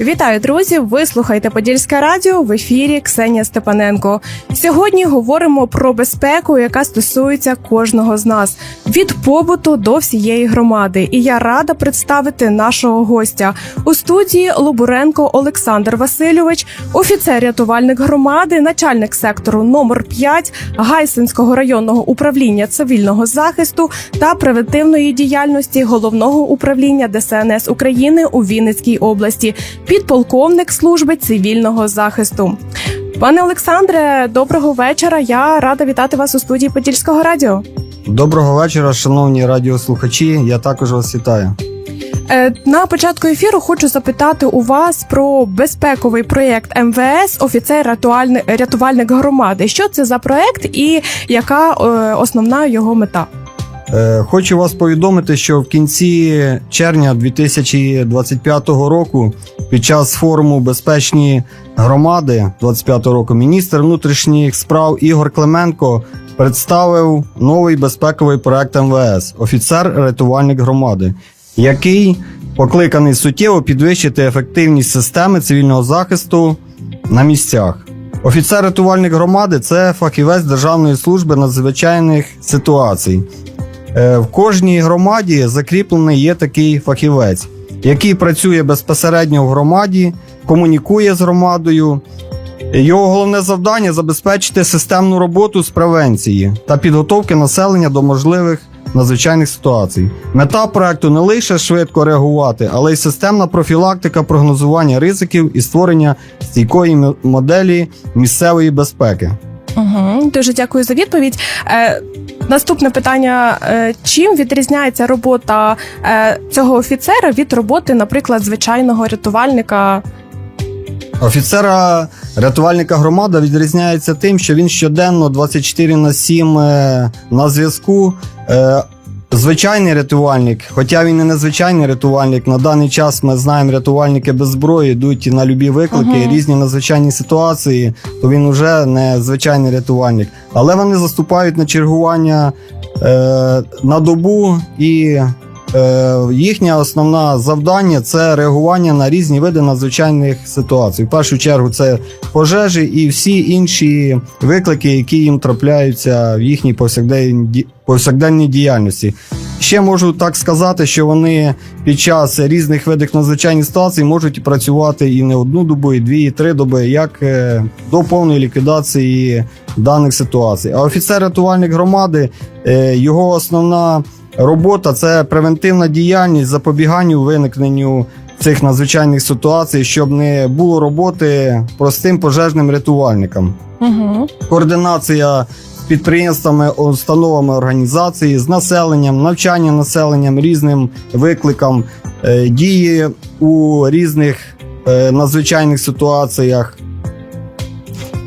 Вітаю, друзі! Ви слухаєте Подільське радіо в ефірі Ксенія Степаненко. Сьогодні говоримо про безпеку, яка стосується кожного з нас від побуту до всієї громади. І я рада представити нашого гостя у студії Лобуренко Олександр Васильович, офіцер-рятувальник громади, начальник сектору номер 5 Гайсинського районного управління цивільного захисту та превентивної діяльності головного управління ДСНС України у Вінницькій області, підполковник служби цивільного захисту. Пане Олександре, доброго вечора. Я рада вітати вас у студії Подільського радіо. Доброго вечора, шановні радіослухачі. Я також вас вітаю. Е, На початку ефіру хочу запитати у вас про безпековий проєкт МВС Офіцер рятувальник, громади. Що це за проєкт і яка е, основна його мета? Е, Хочу вас повідомити, що в кінці червня 2025 року, під час форуму Безпечні громади 25 року, міністр внутрішніх справ Ігор Клименко представив новий безпековий проект МВС Офіцер-рятувальник громади, який покликаний суттєво підвищити ефективність системи цивільного захисту на місцях. Офіцер-рятувальник громади це фахівець Державної служби надзвичайних ситуацій. Е, В кожній громаді закріплений є такий фахівець, який працює безпосередньо в громаді, комунікує з громадою. Його головне завдання забезпечити системну роботу з превенції та підготовки населення до можливих надзвичайних ситуацій. Мета проекту не лише швидко реагувати, але й системна профілактика прогнозування ризиків і створення стійкої моделі місцевої безпеки. Угу, дуже дякую за відповідь. Наступне питання: е, чим відрізняється робота е, цього офіцера від роботи, наприклад, звичайного рятувальника? Офіцера рятувальника громада відрізняється тим, що він щоденно 24 на 7 е, на зв'язку. Звичайний рятувальник, хоча він і не звичайний рятувальник, на даний час ми знаємо, рятувальники без зброї йдуть на любі виклики, Ага. різні надзвичайні ситуації, то він вже не звичайний рятувальник. Але вони заступають на чергування е, на добу і їхнє основне завдання це реагування на різні види надзвичайних ситуацій. В першу чергу це пожежі і всі інші виклики, які їм трапляються в їхній повсякденній, повсякденній діяльності. Ще можу так сказати, що вони під час різних видів надзвичайних ситуацій можуть працювати і не одну добу, і дві, і три доби, як е, до повної ліквідації даних ситуацій. А офіцер-рятувальник громади, е, його основна робота це превентивна діяльність запобіганню виникненню цих надзвичайних ситуацій, щоб не було роботи простим пожежним рятувальникам. Угу. Координація з підприємствами, установами організації, з населенням, навчання населенням різним викликам, е, дії у різних е, надзвичайних ситуаціях.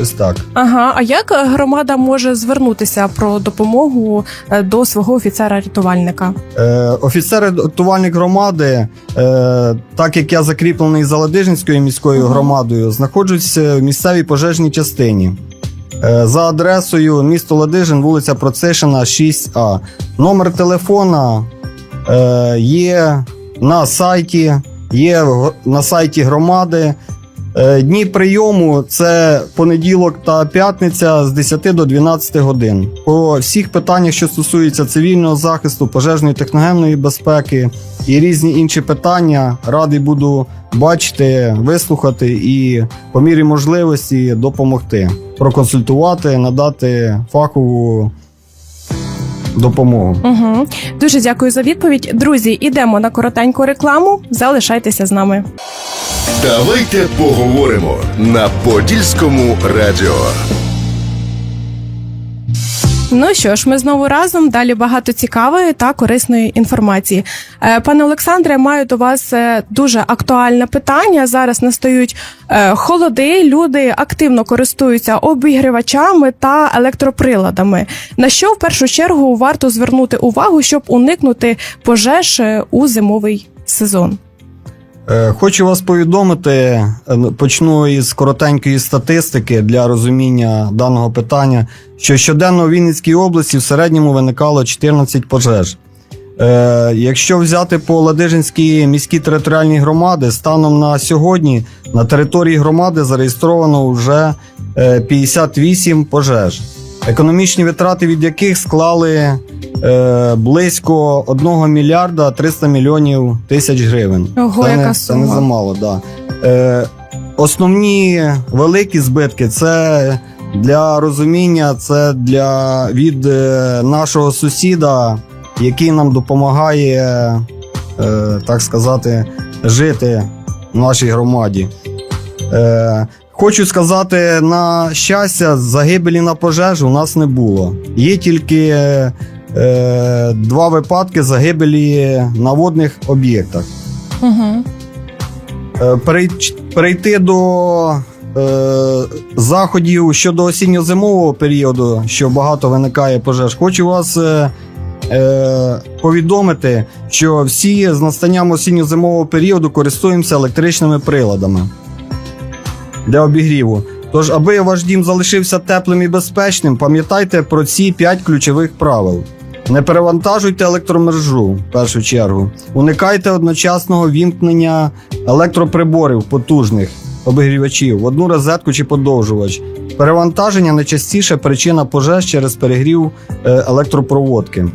Ось так. Ага, а як громада може звернутися про допомогу е, до свого офіцера-рятувальника? Е, офіцер рятувальник громади, е, так як я закріплений за Ладижинською міською Ага. громадою, знаходжусь в місцевій пожежній частині. Е, за адресою місто Ладижин, вулиця Процишина, 6А. Номер телефона е, є на сайті, є на сайті громади. Е, Дні прийому це понеділок та п'ятниця з 10 до 12 годин. По всіх питаннях, що стосуються цивільного захисту, пожежної техногенної безпеки і різні інші питання, радий буду бачити, вислухати і по мірі можливості допомогти, проконсультувати, надати фахову допомогу. Угу. Дуже дякую за відповідь. Друзі, ідемо на коротеньку рекламу. Залишайтеся з нами. Давайте поговоримо на Подільському радіо. Ну що ж, ми знову разом. Далі багато цікавої та корисної інформації. Е, Пане Олександре, маю до вас е, дуже актуальне питання. Зараз настають е, холоди. Люди активно користуються обігрівачами та електроприладами. На що в першу чергу варто звернути увагу, щоб уникнути пожеж у зимовий сезон? Е, Хочу вас повідомити, е, почну із коротенької статистики для розуміння даного питання, що щоденно у Вінницькій області в середньому виникало 14 пожеж. Е, якщо взяти по Ладижинській міській територіальній громади, станом на сьогодні на території громади зареєстровано вже е, 58 пожеж, економічні витрати від яких склали е, близько 1 мільярда 300 мільйонів тисяч гривень. Ого, це, яка не, це не сума. замало, да. Е, основні великі збитки це для розуміння, це для від е, нашого сусіда, який нам допомагає, е, так сказати, жити в нашій громаді. Е, Хочу сказати, на щастя, загибелі на пожежу у нас не було. Є тільки е, два випадки загибелі на водних об'єктах. Угу. Е, перей- Перейти до е, заходів щодо осінньо-зимового періоду, що багато виникає пожеж, хочу вас е, е, повідомити, що всі з настанням осінньо-зимового періоду користуємося електричними приладами для обігріву. Тож, аби ваш дім залишився теплим і безпечним, пам'ятайте про ці 5 ключових правил. Не перевантажуйте електромережу в першу чергу. Уникайте одночасного вімкнення електроприборів потужних обігрівачів в одну розетку чи подовжувач. Перевантаження найчастіше причина пожеж через перегрів е, електропроводки.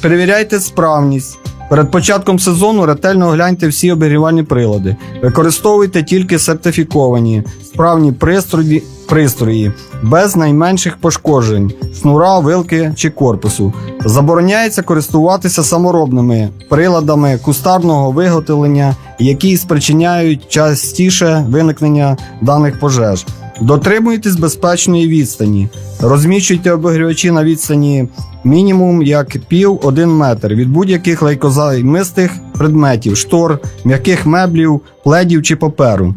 Перевіряйте справність. Перед початком сезону ретельно огляньте всі обігрівальні прилади. Використовуйте тільки сертифіковані, справні пристрої, пристрої без найменших пошкоджень, шнура, вилки чи корпусу. Забороняється користуватися саморобними приладами кустарного виготовлення, які спричиняють частіше виникнення даних пожеж. Дотримуйтесь безпечної відстані. Розміщуйте обігрівачі на відстані мінімум як пів один метр від будь-яких лейкозаймистих предметів, штор, м'яких меблів, пледів чи паперу.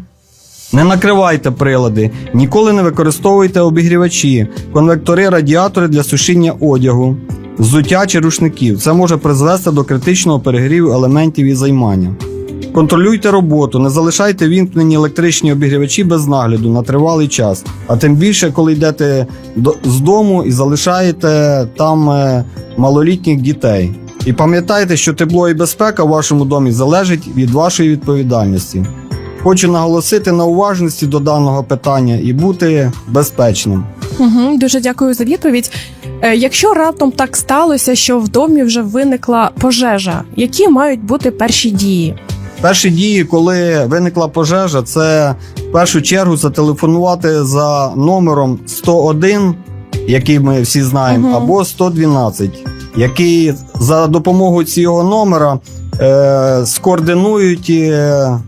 Не накривайте прилади, ніколи не використовуйте обігрівачі, конвектори, радіатори для сушіння одягу, взуття чи рушників. Це може призвести до критичного перегріву елементів і займання. Контролюйте роботу, не залишайте вімкнені електричні обігрівачі без нагляду на тривалий час, а тим більше, коли йдете з дому і залишаєте там е, малолітніх дітей. І пам'ятайте, що тепло і безпека в вашому домі залежить від вашої відповідальності. Хочу наголосити на уважності до даного питання і бути безпечним. Угу. Дуже дякую за відповідь. Е, Якщо раптом так сталося, що в домі вже виникла пожежа, які мають бути перші дії? Перші дії, коли виникла пожежа, це в першу чергу зателефонувати за номером 101, який ми всі знаємо, Мгм. або 112, який за допомогою цього номера е, скоординують е,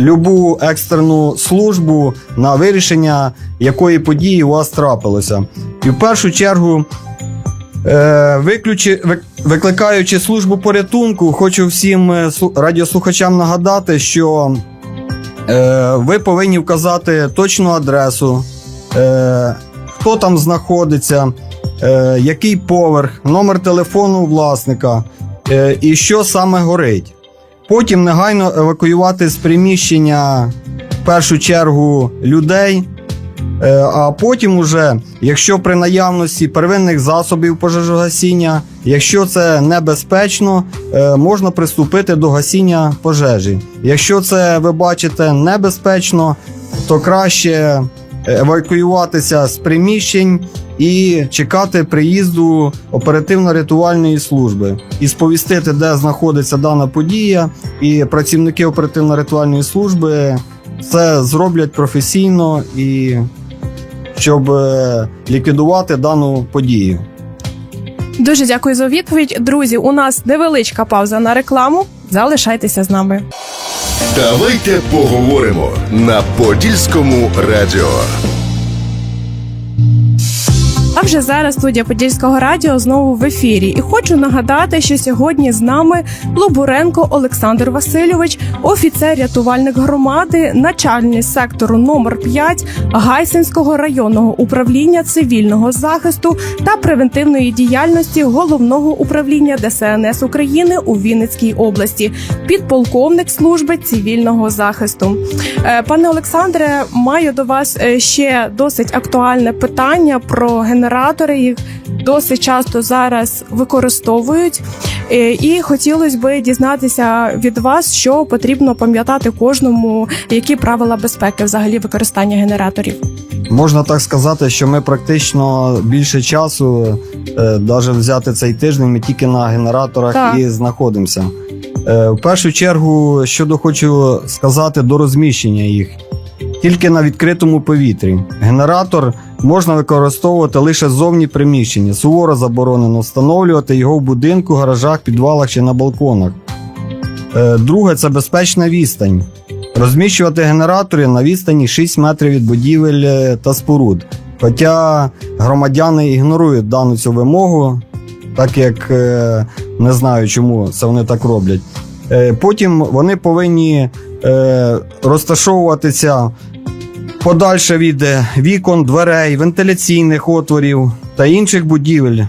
любу екстрену службу на вирішення якої події у вас трапилося. І в першу чергу Е, виключи, викликаючи службу порятунку, хочу всім е, радіослухачам нагадати, що е, ви повинні вказати точну адресу, хто там знаходиться, який поверх, номер телефону власника і що саме горить. Потім негайно евакуювати з приміщення в першу чергу людей. Е, А потім, уже, якщо при наявності первинних засобів пожежогасіння, якщо це небезпечно, е, можна приступити до гасіння пожежі. Якщо це ви бачите небезпечно, то краще евакуюватися з приміщень і чекати приїзду оперативно-рятувальної служби і сповістити, де знаходиться дана подія, і працівники оперативно-рятувальної служби це зроблять професійно і щоб е, ліквідувати дану подію. Дуже дякую за відповідь. Друзі, у нас невеличка пауза на рекламу. Залишайтеся з нами. Давайте поговоримо на Подільському радіо. А вже зараз студія Подільського радіо знову в ефірі. І хочу нагадати, що сьогодні з нами Лобуренко Олександр Васильович, офіцер рятувальник громади, начальник сектору номер 5 Гайсинського районного управління цивільного захисту та превентивної діяльності головного управління ДСНС України у Вінницькій області, підполковник служби цивільного захисту. Е, Пане Олександре, маю до вас е, ще досить актуальне питання про генератори. Їх досить часто зараз використовують. Е, І хотілося би дізнатися від вас, що потрібно пам'ятати кожному, які правила безпеки взагалі використання генераторів. Можна так сказати, що ми практично більше часу, е, навіть взяти цей тиждень, ми тільки на генераторах Так. і знаходимося. Е, в першу чергу, щодо хочу сказати до розміщення їх. Тільки на відкритому повітрі. Генератор можна використовувати лише зовні приміщення. Суворо заборонено встановлювати його в будинку, гаражах, підвалах чи на балконах. Е, Друге це безпечна відстань. Розміщувати генератори на відстані 6 метрів від будівель е, та споруд. Хоча громадяни ігнорують дану цю вимогу, так як е, не знаю, чому це вони так роблять. Потім вони повинні розташовуватися подальше від е, вікон, дверей, вентиляційних отворів та інших будівель,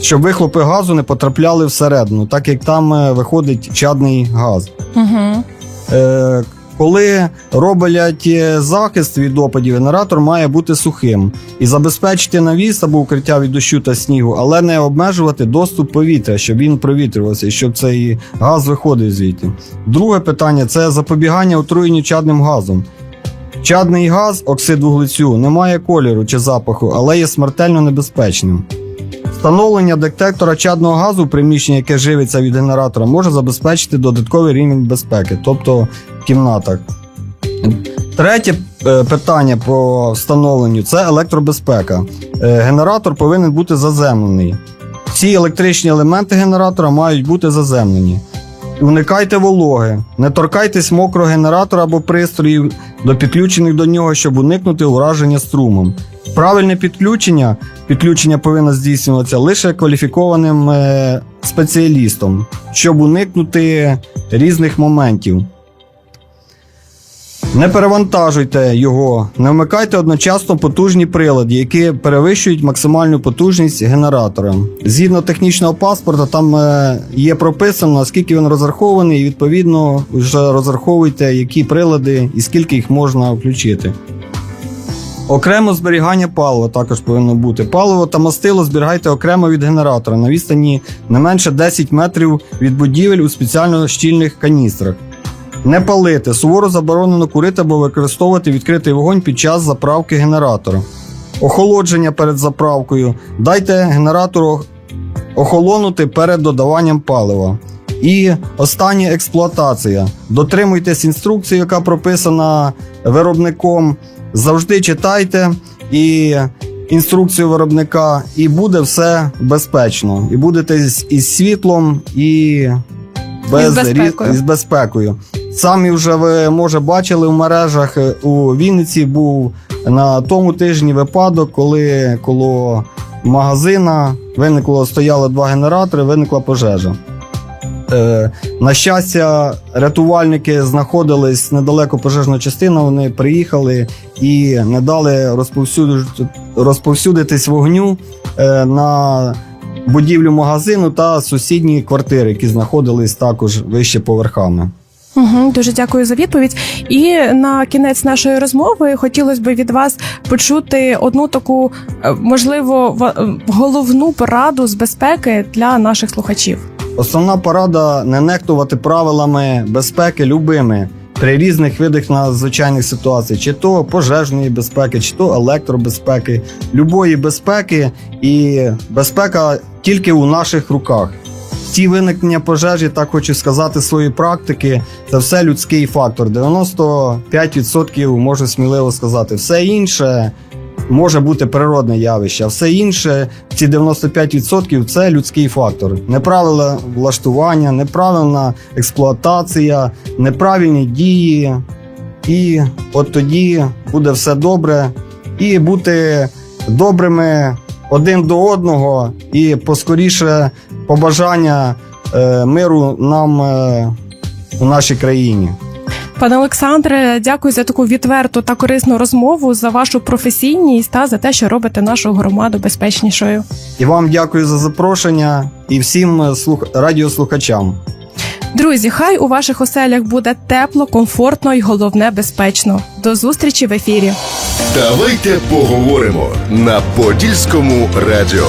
щоб вихлопи газу не потрапляли всередину, так як там е, виходить чадний газ. Угу. Е, коли роблять е, захист від опадів, генератор має бути сухим і забезпечити навіс або укриття від дощу та снігу, але не обмежувати доступ повітря, щоб він провітрювався і щоб цей газ виходив звідти. Друге питання це запобігання отруєнню чадним газом. Чадний газ, оксид вуглецю, не має кольору чи запаху, але є смертельно небезпечним. Встановлення детектора чадного газу в приміщенні, яке живиться від генератора, може забезпечити додатковий рівень безпеки, тобто в кімнатах. Третє е, питання по встановленню це електробезпека. Е, Генератор повинен бути заземлений. Всі електричні елементи генератора мають бути заземлені. Уникайте вологи, не торкайтесь мокрого генератора або пристроїв до підключених до нього, щоб уникнути ураження струмом. Правильне підключення підключення повинно здійснюватися лише кваліфікованим е, спеціалістом, щоб уникнути різних моментів. Не перевантажуйте його, не вмикайте одночасно потужні прилади, які перевищують максимальну потужність генератора. Згідно технічного паспорта, там е, є прописано, наскільки він розрахований, і відповідно вже розраховуйте, які прилади і скільки їх можна включити. Окремо зберігання палива також повинно бути. Паливо та мастило зберігайте окремо від генератора на відстані не менше 10 метрів від будівель у спеціально щільних каністрах. Не палити. Суворо заборонено курити або використовувати відкритий вогонь під час заправки генератора. Охолодження перед заправкою. Дайте генератору охолонути перед додаванням палива. І остання експлуатація. Дотримуйтесь інструкції, яка прописана виробником. Завжди читайте і інструкцію виробника, і буде все безпечно. І будете із світлом, і без І з безпекою. і з безпекою. Самі вже ви може бачили в мережах е, у Вінниці був на тому тижні випадок, коли коло магазина виникло, стояло два генератори, виникла пожежа. Е, на щастя, рятувальники знаходились недалеко пожежна частина. Вони приїхали і не дали розповсюдити, розповсюдитись вогню е, на будівлю магазину та сусідні квартири, які знаходились також вище поверхами. Угу, дуже дякую за відповідь. І на кінець нашої розмови хотілося б від вас почути одну таку, е, можливо, е, головну пораду з безпеки для наших слухачів. Основна порада не нехтувати правилами безпеки любими при різних видах надзвичайних ситуацій, чи то пожежної безпеки, чи то електробезпеки, любої безпеки, і безпека тільки у наших руках. Ці виникнення пожежі, так хочу сказати, з своєї практики, це все людський фактор. 95% можу сміливо сказати. Все інше може бути природне явище, а все інше, ці 95% це людський фактор. Неправильне влаштування, неправильна експлуатація, неправильні дії. І от тоді буде все добре. І бути добрими один до одного і поскоріше побажання е, миру нам е, у нашій країні. Пане Олександре, дякую за таку відверту та корисну розмову, за вашу професійність та за те, що робите нашу громаду безпечнішою. І вам дякую за запрошення і всім е, слух... радіослухачам. Друзі, хай у ваших оселях буде тепло, комфортно і головне безпечно. До зустрічі в ефірі. Давайте поговоримо на Подільському радіо.